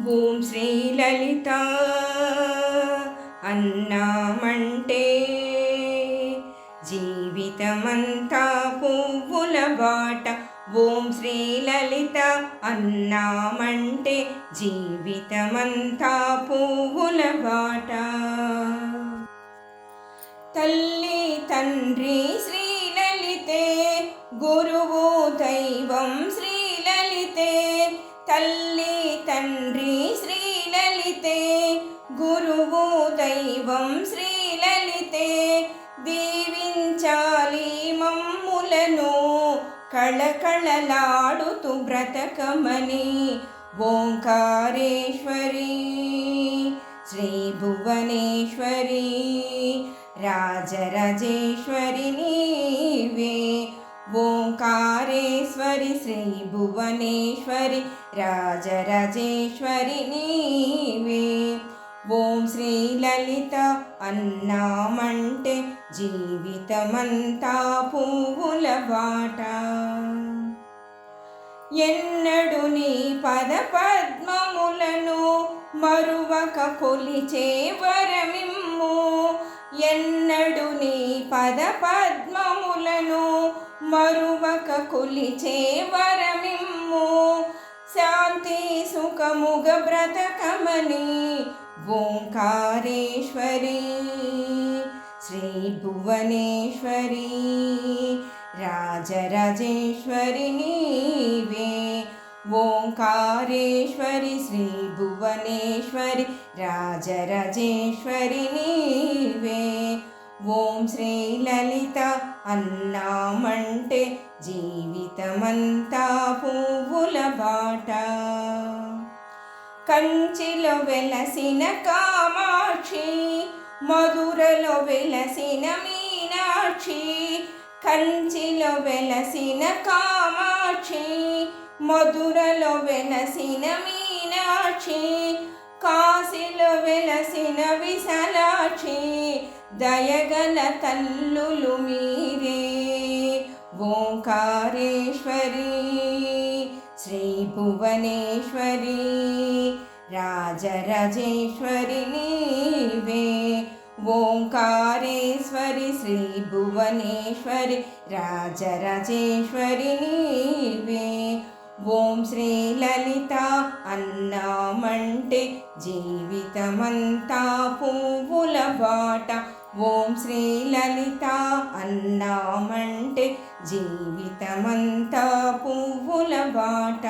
ఓం శ్రీ లలిత అన్నామంటే జీవితమంతా పువ్వుల బాట. ఓం శ్రీ లలిత అన్నామంటే జీవితమంతా పువ్వుల బాట. తల్లి తండ్రి శ్రీలలితే గురువు దైవం శ్రీలలితే తల్లి తండ్రి శ్రీలలితే గురువు దైవం శ్రీలలితే దీవించాలి మమ్ములను కళకళలాడుతూ బ్రతకమని ఓంకారేశ్వరి శ్రీ భువనేశ్వరి రాజరాజేశ్వరి నీవే ఓంకారేశ్వరి శ్రీ భువనేశ్వరి రాజరాజేశ్వరి నీవే. ఓం శ్రీ లలిత అన్నామంటే జీవితమంతా పువ్వుల బాట ఎన్నడు నీ పద పద్మములను మరువక కొలిచే వరమిమ్ము. ఎన్నడు నీ పద పద్మములను మరువక కొలిచే వరమిమ్ము. శాంతి సుఖముగ బ్రతకమని ఓంకారేశ్వరి. శ్రీ భువనేశ్వరి రాజరాజేశ్వరి నీవే. ఓంకారేశ్వరి శ్రీ భువనేశ్వరి రాజరాజేశ్వరి నీవే. ఓం శ్రీ లలిత అన్నామంటే జీవితమంతా పువ్వుల బాట. కంచిలో వెలసిన కామాక్షి మధురలో వెలసిన మీనాక్షి కంచిలో వెలసిన కామాక్షి మధురలో వెలసిన మీనాక్షి కాశీలో వెలసిన విశాలాక్షి దయగల తల్లులు మీరే. ఓంకారేశ్వరి శ్రీ భువనేశ్వరి రాజరాజేశ్వరి నీవే. ఓంకారేశ్వరి శ్రీ భువనేశ్వరి రాజరాజేశ్వరి నీవే. ఓం శ్రీ లలిత అన్నామంటే జీవితమంతా పువ్వుల బాట. ఓం శ్రీ లలిత అన్నామంటే జీవితమంతా పువ్వుల బాట.